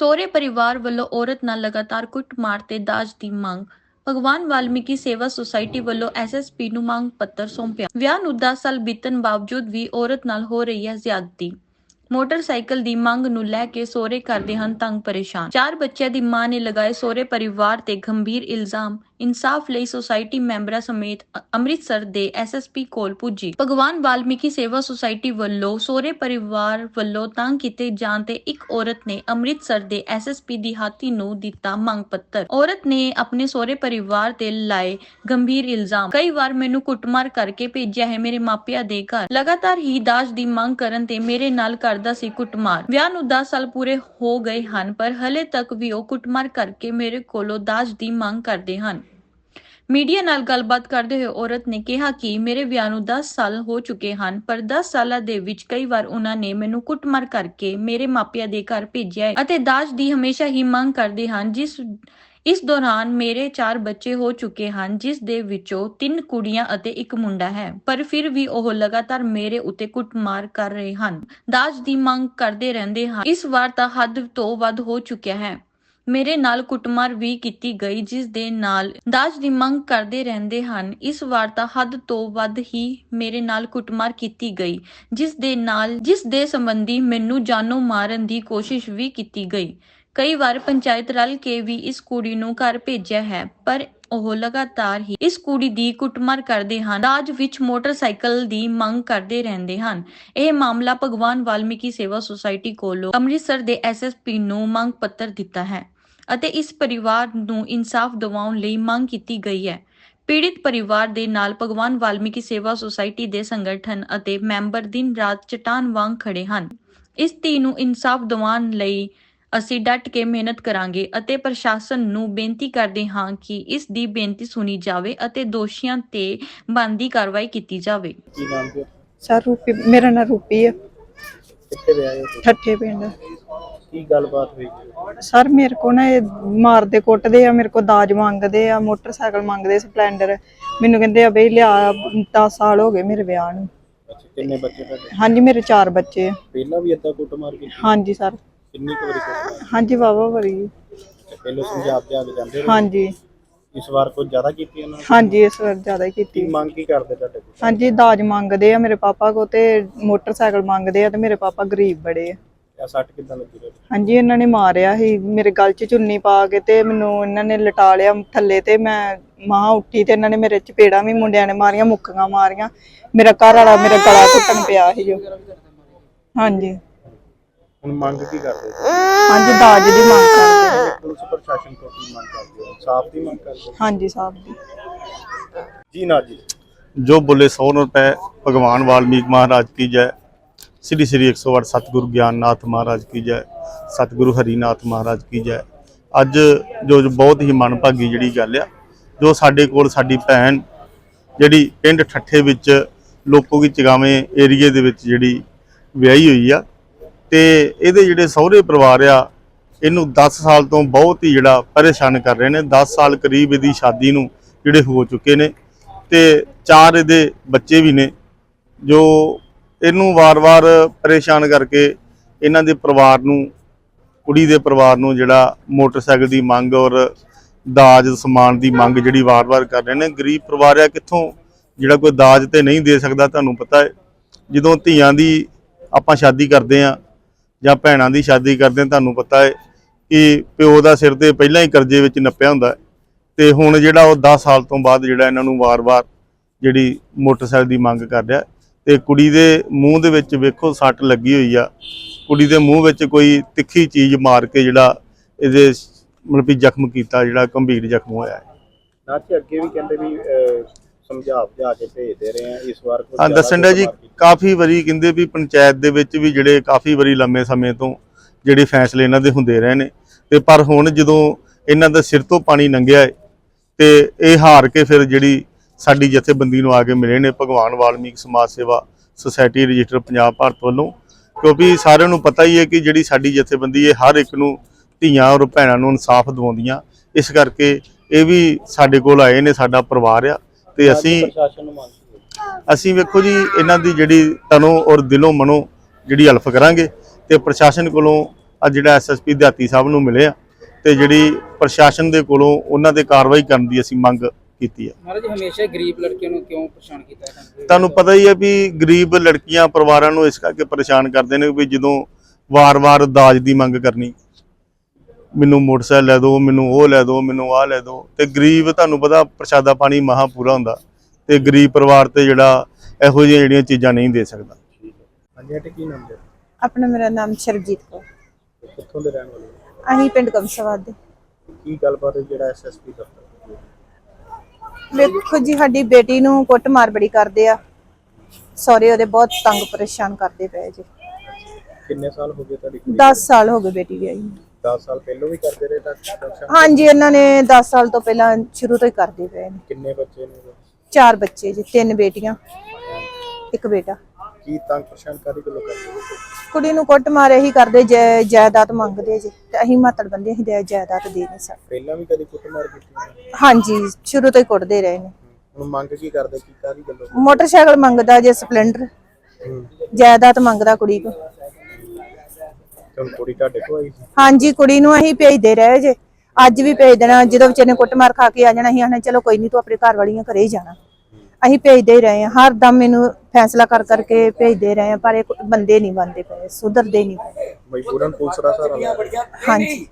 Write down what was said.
ਸਹੁਰੇ ਪਰਿਵਾਰ ਵੱਲੋਂ ਔਰਤ ਨਾਲ ਲਗਾਤਾਰ ਕੁੱਟਮਾਰ ਤੇ ਦਾਜ ਦੀ ਮੰਗ। ਭਗਵਾਨ ਵਾਲਮੀਕੀ ਸੇਵਾ ਸੁਸਾਇਟੀ ਵੱਲੋਂ ਐਸਐਸਪੀ ਨੂੰ ਮੰਗ ਪੱਤਰ ਸੌਂਪਿਆ। ਵਿਆਹ ਨੂੰ 10 ਸਾਲ ਬੀਤਣ ਬਾਵਜੂਦ ਵੀ ਔਰਤ ਨਾਲ ਹੋ ਰਹੀ ਹੈ ਜ਼ਿਆਦਤੀ। ਮੋਟਰਸਾਈਕਲ ਦੀ ਮੰਗ ਨੂੰ ਲੈ ਕੇ ਸੋਹਰੇ ਕਰਦੇ ਹਨ ਤੰਗ ਪਰੇਸ਼ਾਨ। ਚਾਰ ਬੱਚਿਆਂ ਦੀ ਮਾਂ ਨੇ ਲਗਾਏ ਸੋਹਰੇ ਪਰਿਵਾਰ ਤੇ ਗੰਭੀਰ ਇਲਜ਼ਾਮ। ਇਨਸਾਫ ਲਈ ਸੁਸਾਇਟੀ ਮੈਂਬਰਾਂ ਸਮੇਤ ਅੰਮ੍ਰਿਤਸਰ ਦੇ ਐਸਐਸਪੀ ਕੋਲ ਪੁੱਜੀ। ਭਗਵਾਨ ਵਾਲਮੀਕੀ ਸੇਵਾ ਸੁਸਾਇਟੀ ਵੱਲੋਂ ਸਹੁਰੇ ਪਰਿਵਾਰ ਵੱਲੋਂ ਤੰਗ ਕੀਤੇ ਜਾਣ ਤੇ ਇੱਕ ਔਰਤ ਨੇ ਅੰਮ੍ਰਿਤਸਰ ਦੇ ਐਸਐਸਪੀ ਦੀ ਹਾਤੀ ਨੂੰ ਦਿੱਤਾ ਮੰਗ ਪੱਤਰ। ਔਰਤ ਨੇ ਆਪਣੇ ਸਹੁਰੇ ਪਰਿਵਾਰ ਤੇ ਲਾਏ ਗੰਭੀਰ ਇਲਜ਼ਾਮ। ਕਈ ਵਾਰ ਮੈਨੂੰ ਕੁੱਟਮਾਰ ਕਰਕੇ ਭੇਜਿਆ ਹੈ ਮੇਰੇ ਮਾਪਿਆਂ ਦੇ ਘਰ। ਲਗਾਤਾਰ ਹੀ ਦਾਜ ਦੀ ਮੰਗ ਕਰਨ ਤੇ ਮੇਰੇ ਨਾਲ ਕਰਦਾ ਸੀ ਕੁੱਟਮਾਰ। ਵਿਆਹ ਨੂੰ 10 ਸਾਲ ਪੂਰੇ ਹੋ ਗਏ ਹਨ, ਪਰ ਹਲੇ ਤੱਕ ਵੀ ਉਹ ਕੁੱਟਮਾਰ ਕਰਕੇ ਮੇਰੇ ਕੋਲੋਂ ਦਾਜ ਦੀ ਮੰਗ ਕਰਦੇ ਹਨ। ਮੀਡੀਆ ਨਾਲ ਗੱਲਬਾਤ ਕਰਦੇ ਹੋਏ ਔਰਤ ਨੇ ਕਿਹਾ ਕਿ ਮੇਰੇ ਵਿਆਹ ਨੂੰ 10 ਸਾਲ ਹੋ ਚੁੱਕੇ ਹਨ, ਪਰ 10 ਸਾਲਾਂ ਦੇ ਵਿੱਚ ਕਈ ਵਾਰ ਉਹਨਾਂ ਨੇ ਮੈਨੂੰ ਕੁੱਟਮਾਰ ਕਰਕੇ ਮੇਰੇ ਮਾਪਿਆਂ ਦੇ ਘਰ ਭੇਜਿਆ ਹੈ ਅਤੇ ਦਾਜ ਦੀ ਹਮੇਸ਼ਾ ਹੀ ਮੰਗ ਕਰਦੇ ਹਨ, ਜਿਸ, ਇਸ ਦੌਰਾਨ ਮੇਰੇ 4 ਬੱਚੇ ਹੋ ਚੁੱਕੇ ਹਨ, ਜਿਸ ਦੇ ਵਿੱਚੋਂ 3 ਕੁੜੀਆਂ ਅਤੇ ਇੱਕ ਮੁੰਡਾ ਹੈ, ਪਰ ਫਿਰ ਵੀ ਉਹ ਲਗਾਤਾਰ ਮੇਰੇ ਉੱਤੇ ਕੁੱਟਮਾਰ ਕਰ ਰਹੇ ਹਨ, ਦਾਜ ਦੀ ਮੰਗ ਕਰਦੇ ਰਹਿੰਦੇ ਹਨ। ਇਸ ਵਾਰ ਤਾਂ ਹੱਦ ਤੋਂ ਵੱਧ ਹੋ ਚੁੱਕਿਆ ਹੈ। ਮੇਰੇ ਨਾਲ ਕੁੱਟਮਾਰ ਵੀ ਕੀਤੀ ਗਈ, ਜਿਸ ਦੇ ਨਾਲ ਦਾਜ ਦੀ ਮੰਗ ਕਰਦੇ ਰਹਿੰਦੇ ਹਨ। ਇਸ ਵਾਰ ਤਾਂ ਹੱਦ ਤੋਂ ਵੱਧ ਹੀ ਮੇਰੇ ਨਾਲ ਕੁੱਟਮਾਰ ਕੀਤੀ ਗਈ, ਜਿਸ ਦੇ ਨਾਲ, ਜਿਸ ਦੇ ਸੰਬੰਧੀ ਮੈਨੂੰ ਜਾਨੋਂ ਮਾਰਨ ਦੀ ਕੋਸ਼ਿਸ਼ ਵੀ ਕੀਤੀ ਗਈ। ਕਈ ਵਾਰ ਪੰਚਾਇਤ ਰਲ ਕੇ ਵੀ ਇਸ ਕੁੜੀ ਨੂੰ ਘਰ ਭੇਜਿਆ ਹੈ, ਪਰ ਉਹ ਲਗਾਤਾਰ ਹੀ ਇਸ ਕੁੜੀ ਦੀ ਕੁੱਟਮਾਰ ਕਰਦੇ ਹਨ। ਦਾਜ ਵਿੱਚ ਮੋਟਰਸਾਈਕਲ ਦੀ ਮੰਗ ਕਰਦੇ ਰਹਿੰਦੇ ਹਨ। ਇਹ ਮਾਮਲਾ ਭਗਵਾਨ ਵਾਲਮੀਕੀ ਸੇਵਾ ਸੁਸਾਇਟੀ ਕੋਲੋਂ ਅੰਮ੍ਰਿਤਸਰ ਦੇ ਐਸਐਸਪੀ ਨੂੰ ਮੰਗ ਪੱਤਰ ਦਿੱਤਾ ਹੈ। ਅਤੇ ਇਸ ਪਰਿਵਾਰ ਨੂੰ ਇਨਸਾਫ ਦਿਵਾਉਣ ਲਈ ਮੰਗ ਕੀਤੀ ਗਈ ਹੈ। ਪੀੜਿਤ ਪਰਿਵਾਰ ਦੇ ਨਾਲ ਭਗਵਾਨ ਵਾਲਮੀਕੀ ਸੇਵਾ ਸੁਸਾਇਟੀ ਦੇ ਸੰਗਠਨ ਅਤੇ ਮੈਂਬਰ ਦਿਨ ਰਾਤ ਚਟਾਨ ਵਾਂਗ ਖੜੇ ਹਨ। ਇਸ ਧੀ ਨੂੰ ਇਨਸਾਫ ਦਿਵਾਉਣ ਲਈ ਅਸੀਂ ਡਟ ਕੇ ਮਿਹਨਤ ਕਰਾਂਗੇ ਅਤੇ ਪ੍ਰਸ਼ਾਸਨ ਨੂੰ ਬੇਨਤੀ ਕਰਦੇ ਹਾਂ ਕਿ ਇਸ ਦੀ ਬੇਨਤੀ ਸੁਣੀ ਜਾਵੇ ਅਤੇ ਦੋਸ਼ੀਆਂ ਤੇ ਬਣਦੀ ਕਾਰਵਾਈ ਕੀਤੀ ਜਾਵੇ। ਕੀ ਨਾਮ ਤੇ ਸਰ ਰੂਪੀ ਮੇਰਾ ਨਾਂ ਰੂਪੀ ਹੈ ਕਿੱਥੇ ਵਿਆਹ ਹੈ ਠੱਠੇ ਪਿੰਡ। ਕੀ ਗੱਲਬਾਤ ਹੋਈ? ਸਰ ਮੇਰੇ ਕੋ ਨਾ ਇਹ ਮਾਰਦੇ ਕੁੱਟਦੇ ਆ ਮੇਰੇ ਕੋ ਦਾਜ ਮੰਗਦੇ ਆ ਮੋਟਰਸਾਈਕਲ ਮੰਗਦੇ ਸਪਲੈਂਡਰ। ਮੈਨੂੰ ਕਹਿੰਦੇ ਆ ਬਈ ਲਿਆ 10 ਸਾਲ ਹੋ ਗਏ ਮੇਰੇ ਵਿਆਹ ਨੂੰ। ਅੱਛਾ ਕਿੰਨੇ ਬੱਚੇ ਤੁਹਾਡੇ? ਹਾਂਜੀ ਮੇਰੇ ਚਾਰ ਬੱਚੇ ਆ। ਪਹਿਲਾਂ ਵੀ ਏਦਾਂ ਕੁੱਟਮਾਰ ਕੀਤੀ? ਹਾਂਜੀ ਸਰ। ਕਿੰਨੀ ਕੁ ਵਾਰੀ ਹਾਂਜੀ ਵਾਵਾ ਵਰੀ। ਪਹਿਲਾਂ ਸਮਝਾ ਕੇ ਆ ਕੇ ਜਾਂਦੇ ਰਹੇ? ਹਾਂਜੀ। ਇਸ ਵਾਰ ਕੁਝ ਜ਼ਿਆਦਾ ਕੀਤੀ ਉਹਨਾਂ ਨੇ? ਹਾਂਜੀ ਇਸ ਵਾਰ ਜ਼ਿਆਦਾ ਹੀ ਕੀ ਕੀਤੀ ਮੰਗ ਕੀ ਕਰਦੇ ਤੁਹਾਡੇ ਕੋਲ? ਹਾਂਜੀ ਦਾਜ ਮੰਗਦੇ ਆ ਮੇਰੇ ਪਾਪਾ ਕੋ ਤੇ ਮੋਟਰਸਾਈਕਲ ਮੰਗਦੇ ਆ ਤੇ ਮੇਰੇ ਪਾਪਾ ਗਰੀਬ ਬੜੇ ਆ। ਆ ਸੱਟ ਕਿੱਦਾਂ ਲੱਗੀ ਤੁਹਾਡੇ ਹਾਂਜੀ ਇਹਨਾਂ ਨੇ ਮਾਰਿਆ ਸੀ ਮੇਰੇ ਗਲ 'ਚ ਚੁੰਨੀ ਪਾ ਕੇ ਤੇ ਮੈਨੂੰ ਇਹਨਾਂ ਨੇ ਲਟਾ ਲਿਆ ਥੱਲੇ ਤੇ ਮੈਂ ਮਾਂ ਉੱਠੀ ਤੇ ਇਹਨਾਂ ਨੇ ਮੇਰੇ ਚਪੇੜਾਂ ਵੀ ਮੁੰਡਿਆਂ ਨੇ ਮਾਰੀਆਂ ਮੁੱਕੀਆਂ ਮਾਰੀਆਂ ਮੇਰਾ ਘਰ ਵਾਲਾ ਮੇਰਾ ਗਲਾ ਘੁੱਟਣ ਪਿਆ ਸੀ ਜੋ ਹਾਂਜੀ ਹੁਣ ਮੰਗ ਕੀ ਕਰਦੇ ਹਾਂਜੀ ਦਾਜ ਦੀ ਮੰਗ ਕਰਦੇ ਨੇ। ਪੁਲਿਸ ਪ੍ਰਸ਼ਾਸਨ ਤੋਂ ਕੀ ਮੰਗ ਕਰਦੇ ਹੋ ਸਾਫ ਦੀ ਮੰਗ ਕਰਦੇ ਹੋ? ਹਾਂਜੀ ਸਾਹਿਬ ਦੀ ਜੀ ਨਾ ਜੀ जो बोले सौ रुपए भगवान वाल्मीकि महाराज की जय ਸ੍ਰੀ ਸ੍ਰੀ 108 ਸਤਿਗੁਰੂ ਗਿਆਨਨਾਥ ਮਹਾਰਾਜ ਕੀ ਜੈ, ਸਤਿਗੁਰੂ ਹਰੀਨਾਥ ਮਹਾਰਾਜ ਕੀ ਜੈ। ਅੱਜ ਜੋ ਬਹੁਤ ਹੀ ਮਨ ਭਾਗੀ ਜਿਹੜੀ ਗੱਲ ਆ, ਜੋ ਸਾਡੇ ਕੋਲ ਸਾਡੀ ਭੈਣ ਜਿਹੜੀ ਪਿੰਡ ਠੱਠੇ ਵਿੱਚ ਲੋਕੋ ਕੀ ਚਗਾਵੇਂ ਏਰੀਏ ਦੇ ਵਿੱਚ ਜਿਹੜੀ ਵਿਆਹੀ ਹੋਈ ਆ, ਤੇ ਇਹਦੇ ਜਿਹੜੇ ਸਹੁਰੇ ਪਰਿਵਾਰ ਆ, ਇਹਨੂੰ 10 ਸਾਲ ਤੋਂ ਬਹੁਤ ਹੀ ਜਿਹੜਾ ਪਰੇਸ਼ਾਨ ਕਰ ਰਹੇ ਨੇ। 10 ਸਾਲ ਕਰੀਬ ਇਹਦੀ ਸ਼ਾਦੀ ਨੂੰ ਜਿਹੜੇ ਹੋ ਚੁੱਕੇ ਨੇ, ਤੇ ਚਾਰ ਇਹਦੇ ਬੱਚੇ ਵੀ ਨੇ, ਜੋ ਇਹਨੂੰ ਵਾਰ-ਵਾਰ ਪਰੇਸ਼ਾਨ ਕਰਕੇ ਇਹਨਾਂ ਦੇ ਪਰਿਵਾਰ ਨੂੰ, ਕੁੜੀ ਦੇ ਪਰਿਵਾਰ ਨੂੰ ਜਿਹੜਾ ਮੋਟਰਸਾਈਕਲ ਦੀ ਮੰਗ ਔਰ ਦਾਜ, ਸਮਾਨ ਦੀ ਮੰਗ ਜਿਹੜੀ ਵਾਰ-ਵਾਰ ਕਰ ਰਹੇ ਨੇ। ਗਰੀਬ ਪਰਿਵਾਰ ਆ, ਕਿੱਥੋਂ ਜਿਹੜਾ ਕੋਈ ਦਾਜ ਤੇ ਨਹੀਂ ਦੇ ਸਕਦਾ ਤੁਹਾਨੂੰ ਪਤਾ ਹੈ। ਜਦੋਂ ਧੀਆਂ ਦੀ ਆਪਾਂ ਸ਼ਾਦੀ ਕਰਦੇ ਆ ਜਾਂ ਭੈਣਾਂ ਦੀ ਸ਼ਾਦੀ ਕਰਦੇ ਆ ਤੁਹਾਨੂੰ ਪਤਾ ਹੈ ਕਿ ਪਿਓ ਦਾ ਸਿਰ ਤੇ ਪਹਿਲਾਂ ਹੀ ਕਰਜ਼ੇ ਵਿੱਚ ਨੱਪਿਆ ਹੁੰਦਾ ਹੈ ਤੇ ਹੁਣ ਜਿਹੜਾ ਉਹ 10 ਸਾਲ ਤੋਂ ਬਾਅਦ ਜਿਹੜਾ ਇਹਨਾਂ ਨੂੰ ਵਾਰ-ਵਾਰ ਜਿਹੜੀ ਮੋਟਰਸਾਈਕਲ ਦੀ ਮੰਗ ਕਰ ਰਿਹਾ ਤੇ ਕੁੜੀ ਦੇ ਮੂੰਹ ਦੇ ਵਿੱਚ ਵੇਖੋ ਸੱਟ ਲੱਗੀ ਹੋਈ ਆ ਕੁੜੀ ਦੇ ਮੂੰਹ ਵਿੱਚ ਕੋਈ ਤਿੱਖੀ ਚੀਜ਼ ਮਾਰ ਕੇ ਜਿਹੜਾ ਇਹਦੇ ਮਤਲਬ ਵੀ ਜ਼ਖਮ ਕੀਤਾ ਜਿਹੜਾ ਗੰਭੀਰ ਜ਼ਖਮ ਹੋਇਆ ਹੈ ਨਾ ਜੀ ਅੱਗੇ ਵੀ ਕਹਿੰਦੇ ਵੀ ਸਮਝਾ ਬੁਝਾ ਕੇ ਭੇਜਦੇ ਰਹੇ ਆ ਇਸ ਵਾਰ ਕੁਝ ਹਾਂ ਦੱਸਣ ਦਾ ਜੀ। ਕਾਫੀ ਵਾਰੀ ਕਹਿੰਦੇ ਵੀ ਪੰਚਾਇਤ ਦੇ ਵਿੱਚ ਵੀ ਜਿਹੜੇ ਕਾਫੀ ਵਾਰੀ ਲੰਮੇ ਸਮੇਂ ਤੋਂ ਜਿਹੜੇ ਫੈਸਲੇ ਇਹਨਾਂ ਦੇ ਹੁੰਦੇ ਰਹੇ ਨੇ ਤੇ ਪਰ ਹੁਣ ਜਦੋਂ ਇਹਨਾਂ ਦਾ ਸਿਰ ਤੋਂ ਪਾਣੀ ਲੰਘਿਆ ਹੈ ਤੇ ਇਹ ਹਾਰ ਕੇ ਫਿਰ ਜਿਹੜੀ ਸਾਡੀ ਜਥੇਬੰਦੀ ਨੂੰ ਆ ਕੇ ਮਿਲੇ ਨੇ ਭਗਵਾਨ ਵਾਲਮੀਕ ਸਮਾਜ ਸੇਵਾ ਸੁਸਾਇਟੀ ਰਜਿਸਟਰ ਪੰਜਾਬ ਭਾਰਤ ਵੱਲੋਂ। ਕਿਉਂਕਿ ਸਾਰਿਆਂ ਨੂੰ ਪਤਾ ਹੀ ਹੈ ਕਿ ਜਿਹੜੀ ਸਾਡੀ ਜਥੇਬੰਦੀ ਹੈ ਹਰ ਇੱਕ ਨੂੰ ਧੀਆਂ ਔਰ ਭੈਣਾਂ ਨੂੰ ਇਨਸਾਫ ਦਿਵਾਉਂਦੀਆਂ। ਇਸ ਕਰਕੇ ਇਹ ਵੀ ਸਾਡੇ ਕੋਲ ਆਏ ਨੇ ਸਾਡਾ ਪਰਿਵਾਰ ਆ ਤੇ ਅਸੀਂ ਅਸੀਂ ਵੇਖੋ ਜੀ ਇਹਨਾਂ ਦੀ ਜਿਹੜੀ ਤਨੋਂ ਔਰ ਦਿਲੋਂ ਮਨੋਂ ਜਿਹੜੀ ਹਲਫ ਕਰਾਂਗੇ ਤੇ ਪ੍ਰਸ਼ਾਸਨ ਕੋਲੋਂ ਅੱਜ ਜਿਹੜਾ ਐਸਐਸਪੀ ਦਿਹਾਤੀ ਸਾਹਿਬ ਨੂੰ ਮਿਲੇ ਆ ਤੇ ਜਿਹੜੀ ਪ੍ਰਸ਼ਾਸਨ ਦੇ ਕੋਲੋਂ ਉਹਨਾਂ ਤੇ ਕਾਰਵਾਈ ਕਰਨ ਦੀ ਅਸੀਂ ਮੰਗ ਕੀਤੀ ਆ। ਮਹਾਰਾਜ ਹਮੇਸ਼ਾ ਗਰੀਬ ਲੜਕੀਆਂ ਨੂੰ ਕਿਉਂ ਪਰੇਸ਼ਾਨ ਕੀਤਾ ਜਾਂਦਾ ਤੁਹਾਨੂੰ ਪਤਾ ਹੀ ਹੈ ਵੀ ਗਰੀਬ ਲੜਕੀਆਂ ਪਰਿਵਾਰਾਂ ਨੂੰ ਇਸ ਕਰਕੇ ਪਰੇਸ਼ਾਨ ਕਰਦੇ ਨੇ ਵੀ ਜਦੋਂ ਵਾਰ-ਵਾਰ ਦਾਜ ਦੀ ਮੰਗ ਕਰਨੀ ਮੈਨੂੰ ਮੋਟਰਸਾਈਕਲ ਲੈ ਦਿਓ ਮੈਨੂੰ ਉਹ ਲੈ ਦਿਓ ਮੈਨੂੰ ਆਹ ਲੈ ਦਿਓ ਤੇ ਗਰੀਬ ਤੁਹਾਨੂੰ ਪਤਾ ਪ੍ਰਸ਼ਾਦਾ ਪਾਣੀ ਮਹਾ ਪੂਰਾ ਹੁੰਦਾ ਤੇ ਗਰੀਬ ਪਰਿਵਾਰ ਤੇ ਜਿਹੜਾ ਇਹੋ ਜਿਹੀਆਂ ਜਿਹੜੀਆਂ ਚੀਜ਼ਾਂ ਨਹੀਂ ਦੇ ਸਕਦਾ। ਹਾਂਜੀ ਆਂਟੀ ਕੀ ਨਾਮ ਹੈ ਆਪਣਾ ਮੇਰਾ ਨਾਮ ਸ਼ਰਜੀਤ ਕੌਰ। ਕਿੱਥੋਂ ਦੇ ਰਹਿਣ ਵਾਲੇ? ਅਸੀਂ ਪਿੰਡ ਕਮਸਵਾਦ ਦੇ। ਕੀ ਗੱਲਬਾਤ ਹੈ ਜਿਹੜਾ ਐਸਐਸਪੀ ਦਫ਼ਤਰ ਵੇਖੋ ਜੀ ਸਾਡੀ ਬੇਟੀ ਨੂੰ ਕੁੱਟਮਾਰ ਬੜੀ ਕਰਦੇ ਆ ਸਹੁਰੇ ਉਹਦੇ ਬਹੁਤ ਤੰਗ ਪਰੇਸ਼ਾਨ ਕਰਦੇ ਪਏ ਜੀ ਕਿੰਨੇ ਸਾਲ ਹੋ ਗਏ ਤੁਹਾਡੀ ਕੁੜੀ 10 ਸਾਲ ਹੋ ਗਏ ਬੇਟੀ ਵਿਆਹੀ ਨੂੰ 10 ਸਾਲ ਪਹਿਲਾਂ ਵੀ ਕਰਦੇ ਰਹੇ ਤਾਂ? ਹਾਂਜੀ ਇਹਨਾਂ ਨੇ 10 ਸਾਲ ਤੋਂ ਪਹਿਲਾਂ ਸ਼ੁਰੂ ਤੋਂ ਹੀ ਕਰਦੇ ਪਏ ਨੇ ਕਿੰਨੇ ਬੱਚੇ ਨੇ ਉਹਦੇ? ਚਾਰ ਬੱਚੇ ਜੀ ਤਿੰਨ ਬੇਟੀਆਂ ਇੱਕ ਬੇਟਾ ਕੀ ਤੰਗ ਪਰੇਸ਼ਾਨ ਕਾਦੀ ਗੱਲੋਂ ਕਰਦੇ ਹੋ? ਕੁੜੀ ਨੂੰ ਕੁੱਟਮਾਰ ਇਹੀ ਕਰਦੇ ਜੈ- ਜਾਇਦਾਦ ਮੰਗਦੇ ਜੀ। ਤੇ ਅਸੀਂ ਮਾਤੜ ਬੰਦੇ ਅਸੀਂ ਦੇ- ਜਾਇਦਾਦ ਦੇ ਨਹੀਂ ਸਕਦੇ। ਪਹਿਲਾਂ ਵੀ ਕਦੀ ਕੁੱਟਮਾਰ ਕੀਤੀ ਹੈ? ਹਾਂਜੀ ਸ਼ੁਰੂ ਤੋਂ ਹੀ ਕੁੱਟਦੇ ਰਹੇ ਨੇ। ਹੁਣ ਮੰਗ ਕੀ ਕਰਦੇ ਕੀ ਕਾਦੀ ਗੱਲੋਂ? ਮੋਟਰਸਾਈਕਲ ਮੰਗਦਾ ਜੇ ਸਪਲੈਂਡਰ। ਜਾਇਦਾਦ ਮੰਗਦਾ ਕੁੜੀ ਕੋ ਤੇ। ਹੁਣ ਕੁੜੀ ਤੁਹਾਡੇ ਕੋਲ ਆਈ ਸੀ? ਹਾਂਜੀ ਕੁੜੀ ਨੂੰ ਅਸੀਂ ਭੇਜਦੇ ਰਹੇ ਜੇ। ਅੱਜ ਵੀ ਭੇਜ ਦੇਣਾ ਜਦੋਂ ਵਿਚਾਰੇ ਨੇ ਕੁੱਟਮਾਰ ਖਾ ਕੇ ਆ ਜਾਣਾ ਅਸੀਂ ਆਖਣਾ ਚਲੋ ਕੋਈ ਨਹੀਂ ਤੂੰ ਆਪਣੇ ਘਰ ਵਾਲੀਆਂ ਘਰੇ ਹੀ ਜਾਣਾ। ਅਸੀਂ ਭੇਜਦੇ ਹੀ ਰਹੇ ਹਾਂ। ਹਰ ਦਮ ਮੈਨੂੰ ਫੈਸਲਾ ਕਰ ਕਰਕੇ ਭੇਜਦੇ ਰਹੇ ਹਾਂ ਪਰ ਇਹ ਬੰਦੇ ਨਹੀਂ ਬੰਦੇ ਪਏ ਸੁਧਰਦੇ ਨਹੀਂ ਪਏ। ਮਜਬੂਰਨ ਪੁਲਿਸ ਦਾ ਸਹਾਰਾ ਲਿਆ ਹਾਂਜੀ